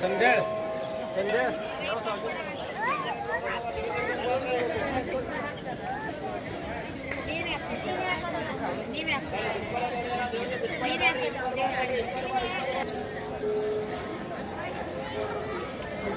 ಸಂಜೆ ಸಂಜೆ ನೀವೇ ನೀವೇ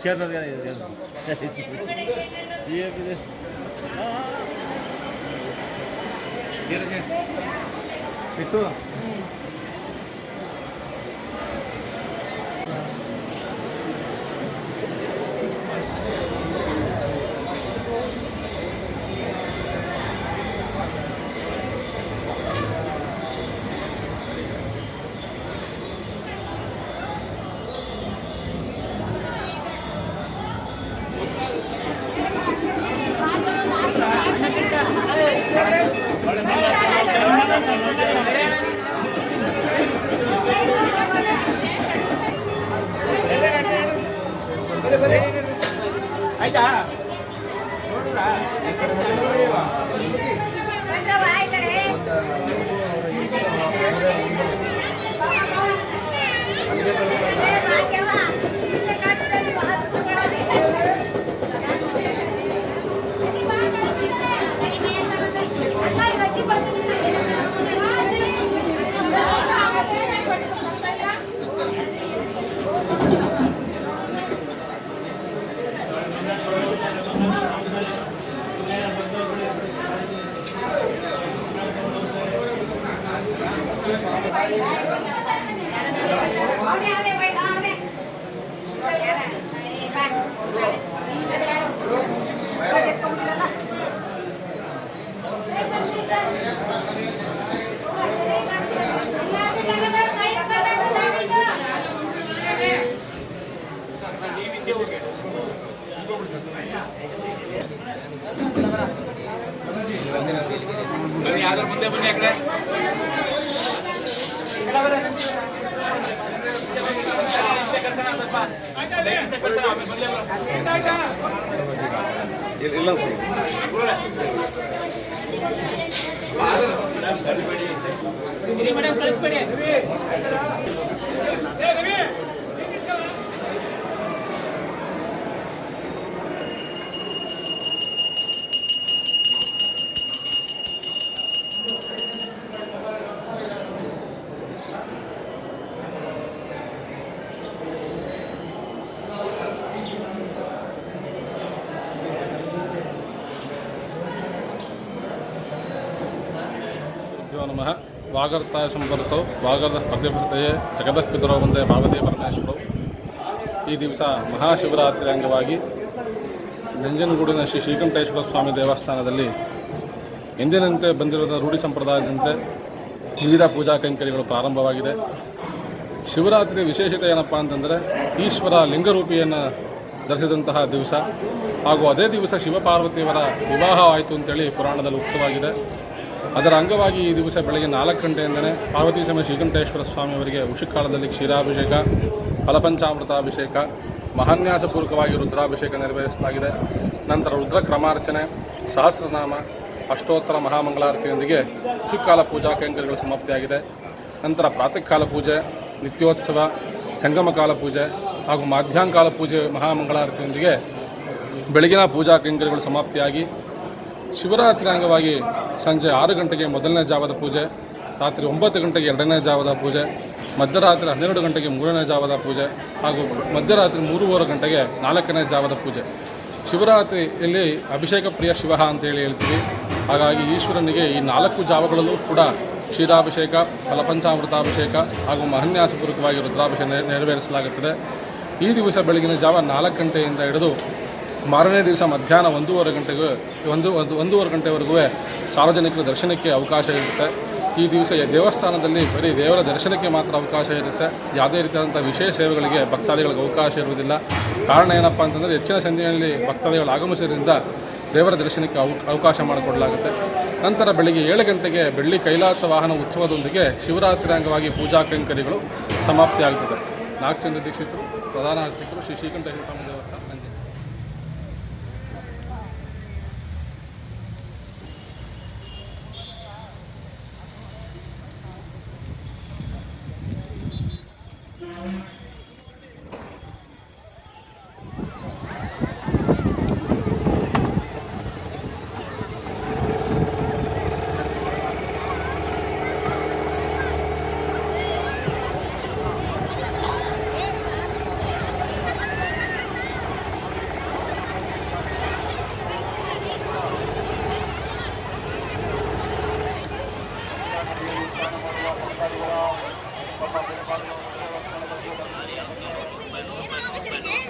विचारणार का नाही ಬನ್ನಿ ಯಾವ್ದಾರು ಮುಂದೆ ಬನ್ನಿ ಆ ಕಡೆ मेरे मैडम प्लस पड़े ಸ್ವಾಗರ್ತಾಯ ಸಂಪರ್ತೋ ಸ್ವಾಗತ ಪ್ರತಿಭಟತೆಯೇ ಜಗದತ್ಪಿತರೋ ಒಂದೇ ಪಾರ್ವತಿ ಪರಮೇಶ್ವರು ಈ ದಿವಸ ಮಹಾಶಿವರಾತ್ರಿ ಅಂಗವಾಗಿ ನಂಜನಗೂಡಿನ ಶ್ರೀ ಶ್ರೀಕಂಠೇಶ್ವರ ಸ್ವಾಮಿ ದೇವಸ್ಥಾನದಲ್ಲಿ ಎಂದಿನಂತೆ ಬಂದಿರುವ ರೂಢಿ ಸಂಪ್ರದಾಯದಂತೆ ವಿವಿಧ ಪೂಜಾ ಕೈಂಕರ್ಯಗಳು ಪ್ರಾರಂಭವಾಗಿದೆ. ಶಿವರಾತ್ರಿ ವಿಶೇಷತೆ ಏನಪ್ಪ ಅಂತಂದರೆ ಈಶ್ವರ ಲಿಂಗರೂಪಿಯನ್ನು ಧರಿಸಿದಂತಹ ದಿವಸ ಹಾಗೂ ಅದೇ ದಿವಸ ಶಿವಪಾರ್ವತಿಯವರ ವಿವಾಹವಾಯಿತು ಅಂತೇಳಿ ಪುರಾಣದಲ್ಲಿ ಉಕ್ತವಾಗಿದೆ. ಅದರ ಅಂಗವಾಗಿ ಈ ದಿವಸ ಬೆಳಗ್ಗೆ ನಾಲ್ಕು ಗಂಟೆಯಿಂದಲೇ ಪಾರ್ವತಿ ಸಮಯ ಶ್ರೀಕಂಠೇಶ್ವರ ಸ್ವಾಮಿಯವರಿಗೆ ಉಷಿಕಾಲದಲ್ಲಿ ಕ್ಷೀರಾಭಿಷೇಕ, ಫಲಪಂಚಾಮೃತಾಭಿಷೇಕ, ಮಹಾನ್ಯಾಸಪೂರ್ವಕವಾಗಿ ರುದ್ರಾಭಿಷೇಕ ನೆರವೇರಿಸಲಾಗಿದೆ. ನಂತರ ರುದ್ರ ಕ್ರಮಾರ್ಚನೆ, ಸಹಸ್ರನಾಮ, ಅಷ್ಟೋತ್ತರ ಮಹಾಮಂಗಳಾರತಿಯೊಂದಿಗೆ ಉಷಿಕಾಲ ಪೂಜಾ ಕೈಂಕರ್ಯಗಳು ಸಮಾಪ್ತಿಯಾಗಿದೆ. ನಂತರ ಪ್ರಾತಃ ಕಾಲ ಪೂಜೆ, ನಿತ್ಯೋತ್ಸವ ಸಂಗಮಕಾಲ ಪೂಜೆ ಹಾಗೂ ಮಾಧ್ಯಾಹ್ನಕಾಲ ಪೂಜೆ ಮಹಾಮಂಗಳಾರತಿಯೊಂದಿಗೆ ಬೆಳಗಿನ ಪೂಜಾ ಕೈಂಕರ್ಯಗಳು ಸಮಾಪ್ತಿಯಾಗಿ ಶಿವರಾತ್ರಿ ಅಂಗವಾಗಿ ಸಂಜೆ ಆರು ಗಂಟೆಗೆ ಮೊದಲನೇ ಜಾವದ ಪೂಜೆ, ರಾತ್ರಿ ಒಂಬತ್ತು ಗಂಟೆಗೆ ಎರಡನೇ ಜಾವದ ಪೂಜೆ, ಮಧ್ಯರಾತ್ರಿ ಹನ್ನೆರಡು ಗಂಟೆಗೆ ಮೂರನೇ ಜಾವದ ಪೂಜೆ ಹಾಗೂ ಮಧ್ಯರಾತ್ರಿ ಮೂರುವರೆ ಗಂಟೆಗೆ ನಾಲ್ಕನೇ ಜಾವದ ಪೂಜೆ. ಶಿವರಾತ್ರಿಯಲ್ಲಿ ಅಭಿಷೇಕ ಪ್ರಿಯ ಶಿವ ಅಂತೇಳಿ ಹೇಳ್ತೀವಿ. ಹಾಗಾಗಿ ಈಶ್ವರನಿಗೆ ಈ ನಾಲ್ಕು ಜಾವಗಳಲ್ಲೂ ಕೂಡ ಕ್ಷೀರಾಭಿಷೇಕ, ಫಲಪಂಚಾಮೃತಾಭಿಷೇಕ ಹಾಗೂ ಮಹನ್ಯಾಸಪೂರ್ವಕವಾಗಿ ರುದ್ರಾಭಿಷೇಕ ನೆರವೇರಿಸಲಾಗುತ್ತದೆ. ಈ ದಿವಸ ಬೆಳಗಿನ ಜಾವ ನಾಲ್ಕು ಗಂಟೆಯಿಂದ ಹಿಡಿದು ಮಾರನೇ ದಿವಸ ಮಧ್ಯಾಹ್ನ ಒಂದೂವರೆ ಗಂಟೆಗೂ, ಒಂದು ಒಂದು, ಒಂದೂವರೆ ಗಂಟೆವರೆಗೂ ಸಾರ್ವಜನಿಕರ ದರ್ಶನಕ್ಕೆ ಅವಕಾಶ ಇರುತ್ತೆ. ಈ ದಿವಸ ದೇವಸ್ಥಾನದಲ್ಲಿ ಬರೀ ದೇವರ ದರ್ಶನಕ್ಕೆ ಮಾತ್ರ ಅವಕಾಶ ಇರುತ್ತೆ. ಯಾವುದೇ ರೀತಿಯಾದಂಥ ವಿಶೇಷ ಸೇವೆಗಳಿಗೆ ಭಕ್ತಾದಿಗಳಿಗೆ ಅವಕಾಶ ಇರುವುದಿಲ್ಲ. ಕಾರಣ ಏನಪ್ಪ ಅಂತಂದರೆ ಹೆಚ್ಚಿನ ಸಂಖ್ಯೆಯಲ್ಲಿ ಭಕ್ತಾದಿಗಳು ಆಗಮಿಸಿದ್ರಿಂದ ದೇವರ ದರ್ಶನಕ್ಕೆ ಅವ, ಅವಕಾಶ ಮಾಡಿಕೊಡಲಾಗುತ್ತೆ. ನಂತರ ಬೆಳಿಗ್ಗೆ ಏಳು ಗಂಟೆಗೆ ಬೆಳ್ಳಿ ಕೈಲಾಸ ವಾಹನ ಉತ್ಸವದೊಂದಿಗೆ ಶಿವರಾತ್ರಿ ಅಂಗವಾಗಿ ಪೂಜಾ ಕೈಂಕರ್ಯಗಳು ಸಮಾಪ್ತಿಯಾಗುತ್ತದೆ. ನಾಗಚಂದ್ರ ದೀಕ್ಷಿತರು, ಪ್ರಧಾನ ಅರ್ಚಕರು ಶ್ರೀ ಶ್ರೀಕಂಠ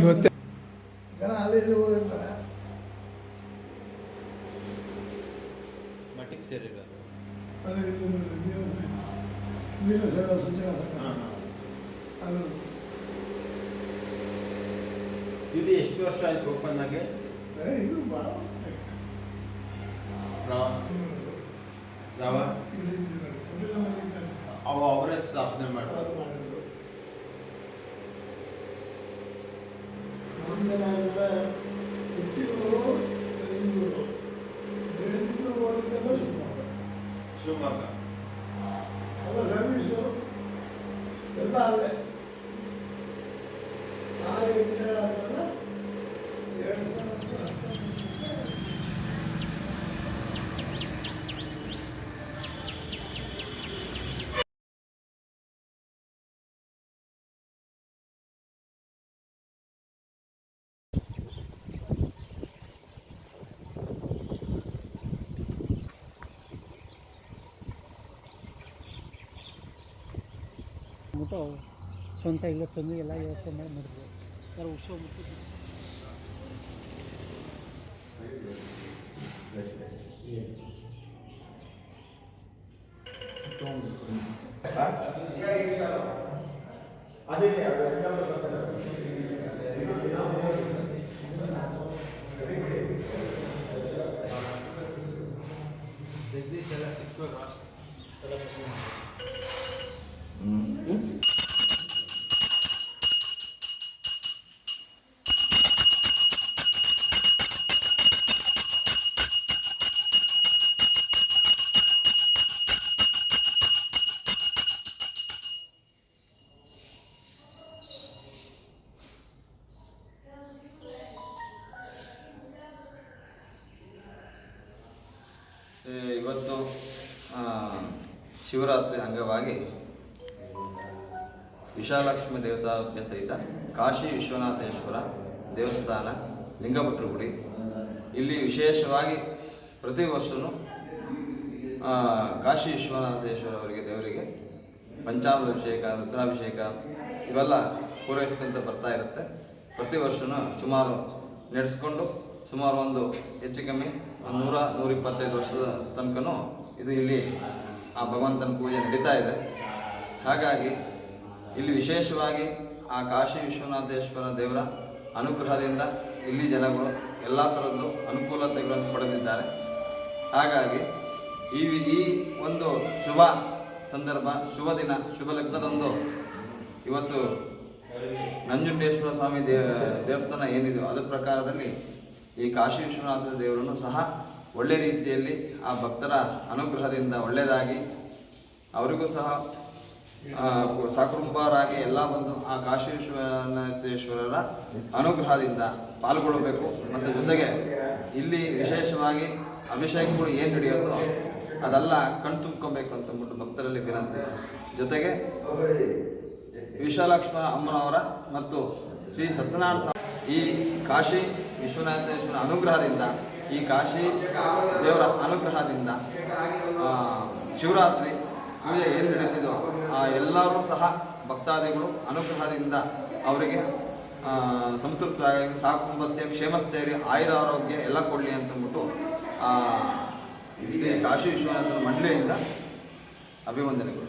ಇವತ್ತೇ ಜನ ಅಲ್ಲಿ ಇಲ್ಲಿ ಹೋಗಿರ್ತಾರೆ. ಮಟ್ಟಿಗೆ ಸೇರಿರೋದು. ಅದೇ ಇದು ಸೇವಾ ಸಂಘ ಅದು. ಇದು ಎಷ್ಟು ವರ್ಷ ಆಯ್ತು ಓಪನ್ ಆಗಿ? ಇದು ಭಾಳ ಅಂದ್ಬಿಟ್ಟು ಸ್ವಂತ ಇಲ್ಲ ತಂದು ಎಲ್ಲ ವ್ಯವಸ್ಥೆ ಮಾಡಿ ಮಾಡಿದ್ರು ಯಾರು ಉತ್ಸವ ಮುಗಿಸಿದ್ರು ಏ, ಶಿವರಾತ್ರಿ ಅಂಗವಾಗಿ ವಿಶಾಲಕ್ಷ್ಮಿ ದೇವತಾಭ್ಯ ಸಹಿತ ಕಾಶಿ ವಿಶ್ವನಾಥೇಶ್ವರ ದೇವಸ್ಥಾನ ಲಿಂಗಭಟ್ರಗುಡಿ ಇಲ್ಲಿ ವಿಶೇಷವಾಗಿ ಪ್ರತಿ ವರ್ಷವೂ ಕಾಶಿ ವಿಶ್ವನಾಥೇಶ್ವರ ಅವರಿಗೆ, ದೇವರಿಗೆ ಪಂಚಾಮೃತಾಭಿಷೇಕ, ರುದ್ರಾಭಿಷೇಕ ಇವೆಲ್ಲ ಪೂರೈಸ್ಕೊಂತ ಬರ್ತಾ ಇರುತ್ತೆ. ಪ್ರತಿ ವರ್ಷವೂ ಸುಮಾರು ನಡೆಸ್ಕೊಂಡು ಸುಮಾರು ಒಂದು ಹೆಚ್ಚು ಕಮ್ಮಿ ನೂರ ನೂರ ಇಪ್ಪತ್ತೈದು ವರ್ಷದ ತನಕನೂ ಇದು ಇಲ್ಲಿ ಆ ಭಗವಂತನ ಪೂಜೆ ನಡೀತಾ ಇದೆ. ಹಾಗಾಗಿ ಇಲ್ಲಿ ವಿಶೇಷವಾಗಿ ಆ ಕಾಶಿ ವಿಶ್ವನಾಥೇಶ್ವರ ದೇವರ ಅನುಗ್ರಹದಿಂದ ಇಲ್ಲಿ ಜನಗಳು ಎಲ್ಲ ಥರದ್ದು ಅನುಕೂಲತೆಗಳನ್ನು ಪಡೆದಿದ್ದಾರೆ. ಹಾಗಾಗಿ ಈ ಈ ಒಂದು ಶುಭ ಸಂದರ್ಭ, ಶುಭ ದಿನ, ಶುಭ ಲಗ್ನದಂದು ಇವತ್ತು ನಂಜುಂಡೇಶ್ವರ ಸ್ವಾಮಿ ದೇವಸ್ಥಾನ ಏನಿದೆಯೋ ಅದರ ಪ್ರಕಾರದಲ್ಲಿ ಈ ಕಾಶಿ ವಿಶ್ವನಾಥ ದೇವರನ್ನು ಸಹ ಒಳ್ಳೆ ರೀತಿಯಲ್ಲಿ ಆ ಭಕ್ತರ ಅನುಗ್ರಹದಿಂದ ಒಳ್ಳೆಯದಾಗಿ ಅವರಿಗೂ ಸಹ ಆ, ಸಕುಟುಂಬರಾಗಿ ಎಲ್ಲ ಬಂದು ಆ ಕಾಶಿ ವಿಶ್ವನಾಥೇಶ್ವರರ ಅನುಗ್ರಹದಿಂದ ಪಾಲ್ಗೊಳ್ಳಬೇಕು. ಮತ್ತು ಜೊತೆಗೆ ಇಲ್ಲಿ ವಿಶೇಷವಾಗಿ ಅಭಿಷೇಕಗಳು ಏನು ನಡೆಯುತ್ತೋ ಅದೆಲ್ಲ ಕಣ್ ತುಂಬ್ಕೊಬೇಕು ಅಂತ ಅಂದ್ಬಿಟ್ಟು ಭಕ್ತರಲ್ಲಿ ವಿನಂತಿ. ಜೊತೆಗೆ ವಿಶಾಲಕ್ಷ್ಮ ಅಮ್ಮನವರ ಮತ್ತು ಶ್ರೀ ಸತ್ಯನಾರಾಯಣ ಈ ಕಾಶಿ ವಿಶ್ವನಾಥೇಶ್ವರ ಅನುಗ್ರಹದಿಂದ ಈ ಕಾಶಿ ದೇವರ ಅನುಗ್ರಹದಿಂದ ಶಿವರಾತ್ರಿ ಪೂಜೆ ಏನು ನಡೀತಿದೋ ಆ ಎಲ್ಲರೂ ಸಹ ಭಕ್ತಾದಿಗಳು ಅನುಗ್ರಹದಿಂದ ಅವರಿಗೆ ಆ, ಸಂತೃಪ್ತರಾಗಿ ಸಾಕುಂಬಸ್ಯ ಕ್ಷೇಮಸ್ಥೈರ್ಯ ಆಯುರ ಆರೋಗ್ಯ ಎಲ್ಲ ಕೊಡಲಿ ಅಂತಂದ್ಬಿಟ್ಟು ಶ್ರೀ ಕಾಶಿ ವಿಶ್ವನಾಥನ ಮಂಡಳಿಯಿಂದ ಅಭಿವಂದನೆಗಳು.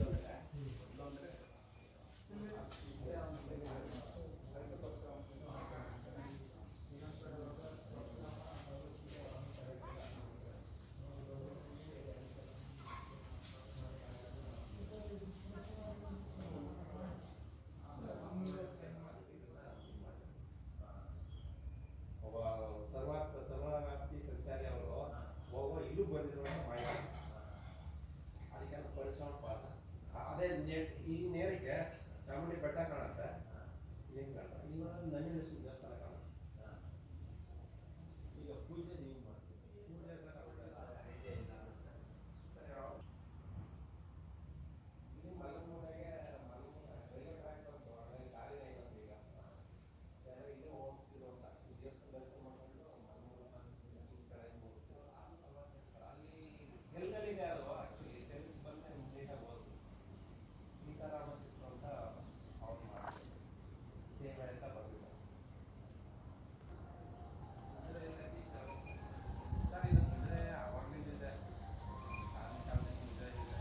ಅದೇ ನೆಟ್ ಈ ನೇರಕ್ಕೆ ಚಾಮುಂಡಿ ಬೆಟ್ಟ ಕಾಣುತ್ತೆ ಇಲ್ಲಿಂದ ಕಾಣುತ್ತೆ ಈಗ ನಂಜುಂಡೇಶ್ವರ ದೇವಸ್ಥಾನ ಕಾಣುತ್ತೆ ಈಗ ಪೂಜೆ ನೀವು ಮಾಡ್ತೀವಿ ಪೂಜೆ ಎಲ್ಲ ಆಗುತ್ತೆ. ಸರಿ, ಅವ್ರು- ಇಲ್ಲಿ ಮಲಗೂರಿಗೆ ಮಲಗೂರ ರೈಲ್ವೆ ಟ್ರ್ಯಾಕ್ ಬಂತು ಅದ್ರಲ್ಲಿ ಗಾಳಿನೇ ಇಲ್ಲ ಈಗ ಯಾರೋ ಇಲ್ಲೇ ಹೋಗ್ತಿರೋ ಅಂತ ಈ ದೇವಸ್ಥಾನ ದರ್ಶನ ಮಾಡ್ಕೊಂಡು ಮಲಗೂರು ಈ ಕಡೆ ಹೋಗ್ತಿರೋ ಅಲ್ಲಿ ಗೆಲ್ಗಲ್ಲಿದೆ ಅದು ಆ್ಯಕ್ಚುಲಿ ತೆಲುಗು ಬಂದರೆ ನೀಟಾಗಿ ಓದ್ತು ಸೀತಾರಾಮಕೃಷ್ಣ ಅಂತ ಅವ್ರು ಮಾಡ್ತಾರೆ ಸೇವೆ ಅಂತ ಬಂದಿದ್ದಾರೆ ಸರ್ ಇದು ಮುಂದೆ ಆವಾಗಲಿಂದ ಇದೆ ಆಗಿನ ಕಾಲದಿಂದ ಇದೆ ಇದೆ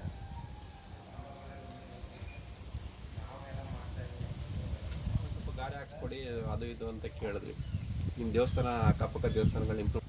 ನಾವೆಲ್ಲ ಮಾಡ್ತಾ ಇದ್ದೀವಿ ಸ್ವಲ್ಪ ಗಾಡಿ ಹಾಕ್ಸ್ಕೊಡಿ ಅದು ಇದು ಅಂತ ಕೇಳಿದ್ವಿ. ನಿಮ್ಮ ದೇವಸ್ಥಾನ ಅಕ್ಕಪಕ್ಕ ದೇವಸ್ಥಾನಗಳು ಇಂಪ್ರೂವ್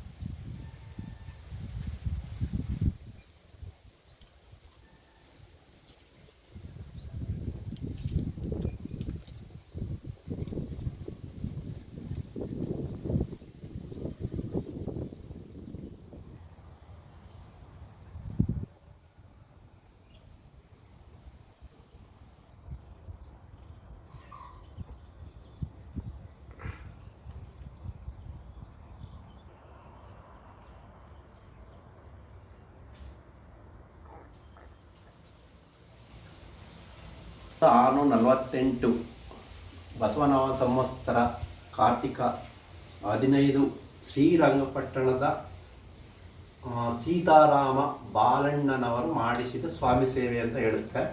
ಆರು ನಲವತ್ತೆಂಟು ಬಸವನವ ಸಂವತ್ಸರ ಕಾರ್ತಿಕ ಹದಿನೈದು ಶ್ರೀರಂಗಪಟ್ಟಣದ ಸೀತಾರಾಮ ಬಾಲಣ್ಣನವರು ಮಾಡಿಸಿದ ಸ್ವಾಮಿ ಸೇವೆ ಅಂತ ಹೇಳುತ್ತೆ.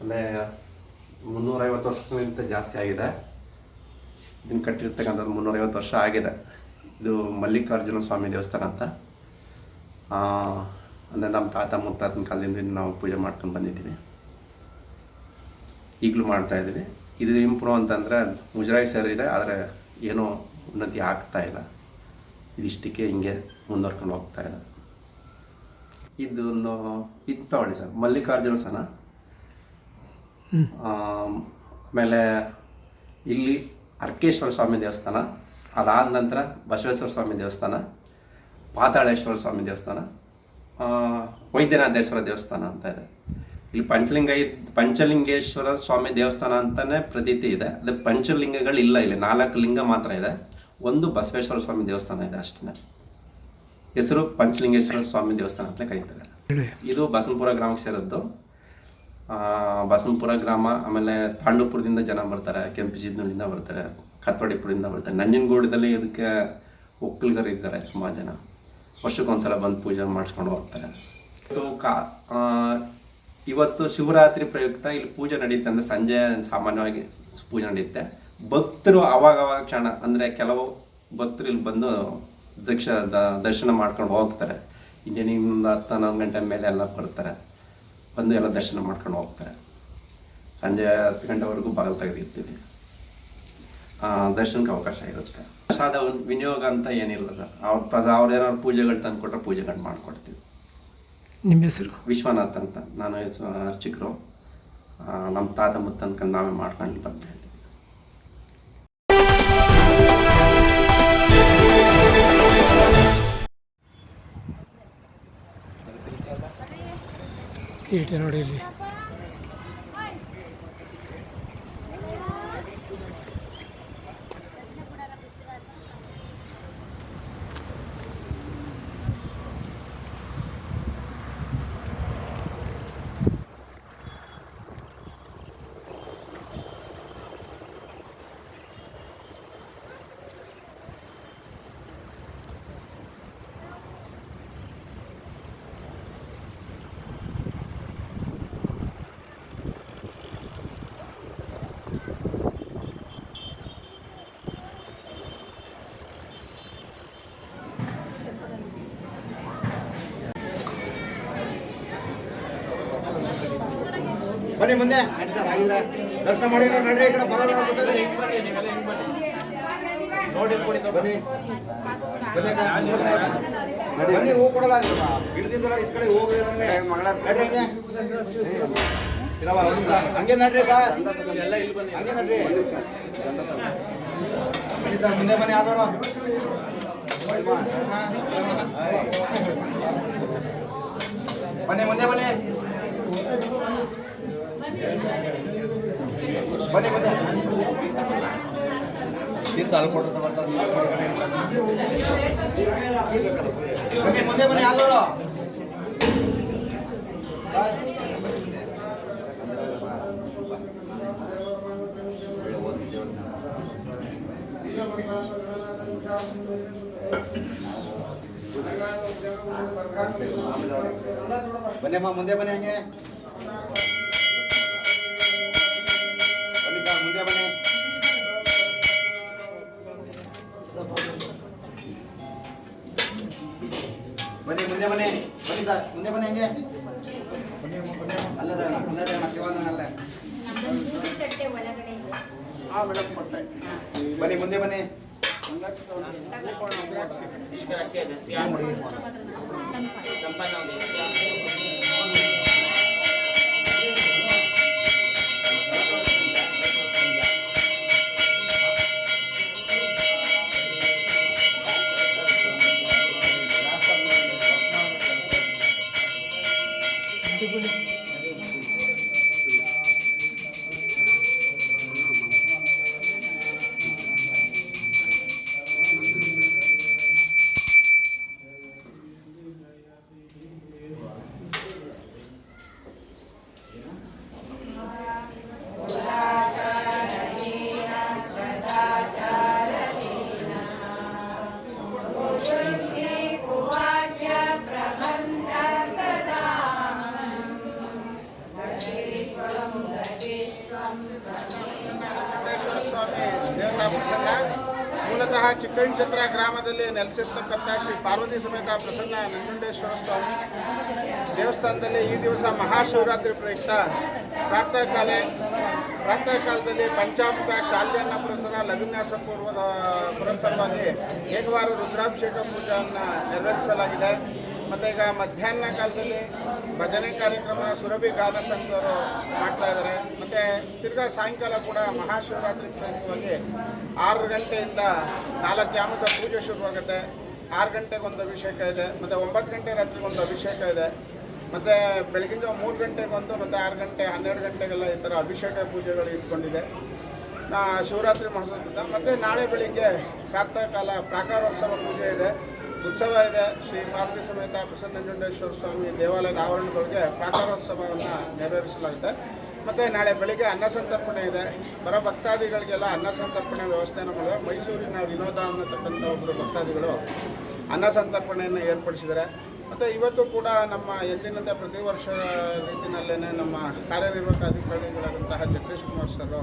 ಅಂದರೆ ಮುನ್ನೂರೈವತ್ತು ವರ್ಷಕ್ಕಿಂತ ಜಾಸ್ತಿ ಆಗಿದೆ. ಇದನ್ನು ಕಟ್ಟಿರ್ತಕ್ಕಂಥದ್ದು ಮುನ್ನೂರೈವತ್ತು ವರ್ಷ ಆಗಿದೆ. ಇದು ಮಲ್ಲಿಕಾರ್ಜುನ ಸ್ವಾಮಿ ದೇವಸ್ಥಾನ ಅಂತ. ಅಂದರೆ ನಮ್ಮ ತಾತ ಮುತ್ತಾತನ ಕಾಲದಿಂದ ನಾವು ಪೂಜೆ ಮಾಡ್ಕೊಂಡು ಬಂದಿದ್ದೀವಿ. ಈಗಲೂ ಮಾಡ್ತಾ ಇದ್ದೀವಿ ಇದು ಇಂಪ್ರೂವ್ ಅಂತಂದರೆ ಮುಜರಾಯಿ ಸರ್ ಇದೆ ಆದರೆ ಏನೂ ಉನ್ನತಿ ಆಗ್ತಾ ಇಲ್ಲ. ಇದಿಷ್ಟಕ್ಕೆ ಹಿಂಗೆ ಮುಂದುವರ್ಕೊಂಡು ಹೋಗ್ತಾ ಇದೆ. ಇದೊಂದು ಇದು ತಗೊಳ್ಳಿ ಸರ್ ಮಲ್ಲಿಕಾರ್ಜುನ ಸನ ಆಮೇಲೆ ಇಲ್ಲಿ ಅರ್ಕೇಶ್ವರ ಸ್ವಾಮಿ ದೇವಸ್ಥಾನ ಅದಾದ ನಂತರ ಬಸವೇಶ್ವರ ಸ್ವಾಮಿ ದೇವಸ್ಥಾನ ಪಾತಾಳೇಶ್ವರ ಸ್ವಾಮಿ ದೇವಸ್ಥಾನ ವೈದ್ಯನಾಥೇಶ್ವರ ದೇವಸ್ಥಾನ ಅಂತ ಇದೆ. ಇಲ್ಲಿ ಪಂಚಲಿಂಗ ಪಂಚಲಿಂಗೇಶ್ವರ ಸ್ವಾಮಿ ದೇವಸ್ಥಾನ ಅಂತಲೇ ಪ್ರತೀತಿ ಇದೆ. ಅದು ಪಂಚಲಿಂಗಗಳಿಲ್ಲ ಇಲ್ಲಿ ನಾಲ್ಕು ಲಿಂಗ ಮಾತ್ರ ಇದೆ. ಒಂದು ಬಸವೇಶ್ವರ ಸ್ವಾಮಿ ದೇವಸ್ಥಾನ ಇದೆ ಅಷ್ಟೇ. ಹೆಸರು ಪಂಚಲಿಂಗೇಶ್ವರ ಸ್ವಾಮಿ ದೇವಸ್ಥಾನ ಅಂತ ಕರೀತಾರೆ. ಇದು ಬಸವನಪುರ ಗ್ರಾಮಕ್ಕೆ ಸೇರಿದ್ದು. ಆ, ಬಸವಪುರ ಗ್ರಾಮ ಆಮೇಲೆ ತಾಂಡೂಪುರದಿಂದ ಜನ ಬರ್ತಾರೆ ಕೆಂಪಜಿದ್ನೂರಿಂದ ಬರ್ತಾರೆ ಕತ್ವಾಡಿಪುರದಿಂದ ಬರ್ತಾರೆ. ನಂಜನಗೂಡದಲ್ಲಿ ಇದಕ್ಕೆ ಒಕ್ಕಲಿಗರು ಇದ್ದಾರೆ ಸುಮಾರು ಜನ. ವರ್ಷಕ್ಕೊಂದ್ಸಲ ಬಂದು ಪೂಜೆ ಮಾಡಿಸ್ಕೊಂಡು ಹೋಗ್ತಾರೆ. ಇದು ಕಾ ಇವತ್ತು ಶಿವರಾತ್ರಿ ಪ್ರಯುಕ್ತ ಇಲ್ಲಿ ಪೂಜೆ ನಡೆಯುತ್ತೆ ಅಂದರೆ ಸಂಜೆ ಸಾಮಾನ್ಯವಾಗಿ ಪೂಜೆ ನಡೆಯುತ್ತೆ ಭಕ್ತರು ಅವಾಗ ಅವಾಗ ಕ್ಷಣ, ಅಂದರೆ ಕೆಲವು ಭಕ್ತರು ಇಲ್ಲಿ ಬಂದು ದಕ್ಷ ದರ್ಶನ ಮಾಡ್ಕೊಂಡು ಹೋಗ್ತಾರೆ. ಇಂಜಿನಿಯರಿಂಗ್ ಹತ್ತು ಹನ್ನೊಂದು ಗಂಟೆ ಮೇಲೆ ಎಲ್ಲ ಬರ್ತಾರೆ. ಬಂದು ಎಲ್ಲ ದರ್ಶನ ಮಾಡ್ಕೊಂಡು ಹೋಗ್ತಾರೆ. ಸಂಜೆ ಹತ್ತು ಗಂಟೆವರೆಗೂ ಬಾಗಿಲು ತೆಗೆದಿರ್ತೀವಿ. ದರ್ಶನಕ್ಕೆ ಅವಕಾಶ ಇರುತ್ತೆ. ಪ್ರಸಾದ ವಿನಿಯೋಗ ಅಂತ ಏನಿಲ್ಲ ಸರ್. ಅವ್ರ ಪ್ರಸಾದ ಅವ್ರು ಏನಾದ್ರು ಪೂಜೆಗಳು ತಂದು ಕೊಟ್ಟರೆ ಪೂಜೆಗಳು ಮಾಡಿಕೊಡ್ತೀವಿ. ನಿಮ್ಮ ಹೆಸರು? ವಿಶ್ವನಾಥ್ ಅಂತ. ನಾನು ಹೆಸರು ಅರ್ಚಕರು. ನಮ್ಮ ತಾತ ಮುತ್ತನ್ಕ ನಾವೇ ಮಾಡ್ಕೊಂಡು ಬಂದೆ. ನೋಡಿ ಇಲ್ಲಿ. ಬನ್ನಿ ಮುಂದೆ. ಸರ್ ಆಗಿದ್ರೆ ದರ್ಶನ ಮಾಡಿದ್ರೆ ನಡ್ರಿ ಈ ಕಡೆ ಬರಲ್ಲ ನೋಡಿ ಬನ್ನಿ. ಬನ್ನಿ ಹೂ ಕೊಡಲ್ಲ. ಹಿಡ್ದಿದ್ದಲ್ಲ ಈ ಕಡೆ ಹೋಗಿ ನಡ್ರಿ ಹಿಂಗೆ. ಹಂಗೆ ನಡ್ರಿ ಸರ್. ಹಂಗೆ ನಡ್ರಿ. ಬನ್ನಿ ಸರ್ ಮುಂದೆ ಬನ್ನಿ ಯಾವ್ದಾರು ಬನ್ನಿ ಮುಂದೆ ಬನ್ನಿ. ಬನ್ನಿ ಬನ್ನಿ. ಬನ್ನಿ. ಮುಂದೆ ಬನ್ನಿ ಯಾವ್ದಾರು ಬನ್ನಿಮ್ಮ ಮುಂದೆ ಬನ್ನಿ ಹಂಗೆ. ಮುಂದೆ ಬನ್ನಿ. ಬನ್ನಿ ಸರ್ ಮುಂದೆ ಬನ್ನಿ ಹಂಗೆ. ಅಲ್ಲದ ಅಲ್ಲದ ಶಿವಾನಲ್ಲ ಆ ಮೇಡಮ್ ಕೊಟ್ಟೆ. ಬನ್ನಿ ಮುಂದೆ ಬನ್ನಿ. ಸಂಪನ್ನ ಪ್ರಸನ್ನ ಮೂಲತಃ ಚಿಕ್ಕಂಚತ್ರ ಗ್ರಾಮದಲ್ಲಿ ನೆಲೆಸಿರ್ತಕ್ಕಂಥ ಶ್ರೀ ಪಾರ್ವತಿ ಸಮೇತ ಪ್ರಸನ್ನ ನಂಜುಂಡೇಶ್ವರ ಸ್ವಾಮಿ. ದೇವಸ್ಥಾನದಲ್ಲಿ ಈ ದಿವಸ ಮಹಾಶಿವರಾತ್ರಿ ಪ್ರಯುಕ್ತ. ಪ್ರಾತಃ ಕಾಲ ಪ್ರಾತಃ ಕಾಲದಲ್ಲಿ ಪಂಚಾಮೃತ ಶಾಲ್ಯನ್ನ ಪ್ರಸನ್ನ ಲಘುನ್ಯಾಸ ಪೂರ್ವದ ಪುರಸ್ಸರವಾಗಿ ಏಕವಾರ ರುದ್ರಾಭಿಷೇಕ ಪೂಜೆಯನ್ನು ನೆರವೇರಿಸಲಾಗಿದೆ. ಮತ್ತು ಈಗ ಮಧ್ಯಾಹ್ನ ಕಾಲದಲ್ಲಿ ಭಜನೆ ಕಾರ್ಯಕ್ರಮ ಸುರಭಿ ಗಾನ ಸಂಘದವರು ಮಾಡ್ತಾ ಇದ್ದಾರೆ. ಮತ್ತು ತಿರ್ಗಾ ಸಾಯಂಕಾಲ ಕೂಡ ಮಹಾಶಿವರಾತ್ರಿ ಪ್ರಯುಕ್ತವಾಗಿ ಆರು ಗಂಟೆಯಿಂದ ನಾಲ್ಕು ಯಾಮದ ಪೂಜೆ ಶುರುವಾಗುತ್ತೆ. ಆರು ಗಂಟೆಗೆ ಒಂದು ಅಭಿಷೇಕ ಇದೆ, ಮತ್ತು ಒಂಬತ್ತು ಗಂಟೆ ರಾತ್ರಿಗೆ ಒಂದು ಅಭಿಷೇಕ ಇದೆ, ಮತ್ತು ಬೆಳಗಿಂದ ಮೂರು ಗಂಟೆಗೆ ಒಂದು, ಮತ್ತು ಆರು ಗಂಟೆ, ಹನ್ನೆರಡು ಗಂಟೆಗೆಲ್ಲ ಈ ಥರ ಅಭಿಷೇಕ ಪೂಜೆಗಳು ಇಟ್ಕೊಂಡಿದೆ. ಶಿವರಾತ್ರಿ ಮಹೋತ್ಸವದಿಂದ, ಮತ್ತು ನಾಳೆ ಬೆಳಿಗ್ಗೆ ಪ್ರಾತಃ ಕಾಲ ಪ್ರಾಕಾರೋತ್ಸವ ಪೂಜೆ ಇದೆ. ಉತ್ಸವ ಇದೆ. ಶ್ರೀ ಪಾರ್ವತಿ ಸಮೇತ ಪ್ರಸನ್ನಜುಂಡೇಶ್ವರ ಸ್ವಾಮಿ ದೇವಾಲಯದ ಆವರಣಗಳಿಗೆ ಪ್ರಾಕಾರೋತ್ಸವವನ್ನು ನೆರವೇರಿಸಲಾಗಿದೆ. ಮತ್ತು ನಾಳೆ ಬೆಳಿಗ್ಗೆ ಅನ್ನ ಸಂತರ್ಪಣೆ ಇದೆ. ಬರೋ ಭಕ್ತಾದಿಗಳಿಗೆಲ್ಲ ಅನ್ನ ಸಂತರ್ಪಣೆ ವ್ಯವಸ್ಥೆಯನ್ನು ಮಾಡಿದೆ ಮೈಸೂರಿನ ವಿನೋದ ಅನ್ನತಕ್ಕಂಥ ಒಬ್ಬರು ಭಕ್ತಾದಿಗಳು ಅನ್ನ ಸಂತರ್ಪಣೆಯನ್ನು ಏರ್ಪಡಿಸಿದ್ದಾರೆ. ಮತ್ತು ಇವತ್ತು ಕೂಡ ನಮ್ಮ ಎಂದಿನಂತೆ ಪ್ರತಿ ವರ್ಷ ರೀತಿಯಲ್ಲೇ ನಮ್ಮ ಕಾರ್ಯನಿರ್ವಾಹಕ ಅಧಿಕಾರಿಗಳಾದಂತಹ ಜಗದೀಶ್ ಕುಮಾರ್ ಸರ್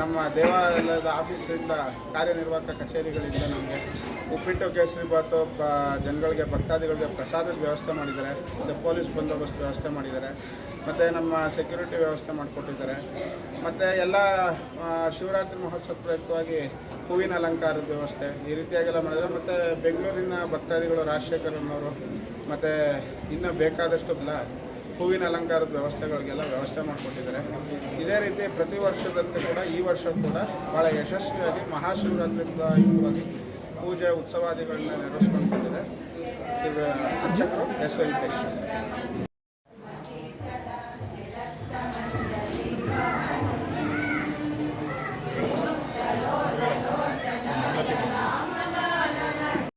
ನಮ್ಮ ದೇವಾಲಯದ ಆಫೀಸಿಂದ ಕಾರ್ಯನಿರ್ವಾಹಕ ಕಚೇರಿಗಳಿಂದ ನಮಗೆ ಉಪ್ಪಿಟ್ಟು ಕೇಸರಿ ಬಾತು, ಬ, ಜನಗಳಿಗೆ, ಭಕ್ತಾದಿಗಳಿಗೆ ಪ್ರಸಾದದ ವ್ಯವಸ್ಥೆ ಮಾಡಿದ್ದಾರೆ. ಮತ್ತು ಪೊಲೀಸ್ ಬಂದೋಬಸ್ತ್ ವ್ಯವಸ್ಥೆ ಮಾಡಿದ್ದಾರೆ. ಮತ್ತು ನಮ್ಮ ಸೆಕ್ಯೂರಿಟಿ ವ್ಯವಸ್ಥೆ ಮಾಡಿಕೊಟ್ಟಿದ್ದಾರೆ. ಮತ್ತು ಎಲ್ಲ ಶಿವರಾತ್ರಿ ಮಹೋತ್ಸವ ಪ್ರಯುಕ್ತವಾಗಿ ಹೂವಿನ ಅಲಂಕಾರದ ವ್ಯವಸ್ಥೆ ಈ ರೀತಿಯಾಗೆಲ್ಲ ಮಾಡಿದ್ದಾರೆ. ಮತ್ತು ಬೆಂಗಳೂರಿನ ಭಕ್ತಾದಿಗಳು ರಾಜಶೇಖರನ್ನವರು ಮತ್ತು ಇನ್ನೂ ಬೇಕಾದಷ್ಟು ಬಲ, ಹೂವಿನ ಅಲಂಕಾರದ ವ್ಯವಸ್ಥೆಗಳಿಗೆಲ್ಲ ವ್ಯವಸ್ಥೆ ಮಾಡಿಕೊಟ್ಟಿದ್ದಾರೆ. ಇದೇ ರೀತಿ ಪ್ರತಿ ವರ್ಷದಂತೆ ಕೂಡ ಈ ವರ್ಷ ಕೂಡ ಭಾಳ ಯಶಸ್ವಿಯಾಗಿ ಮಹಾಶಿವರಾತ್ರಿ ಪೂಜೆ ಉತ್ಸವಾದಿಗಳನ್ನ ನೆರವೇರಿಸ್ಕೊಂಡು ಬಂದಿದೆ. ಅರ್ಚಕರು ಎಸ್ ವೆಂಕಟೇಶ್.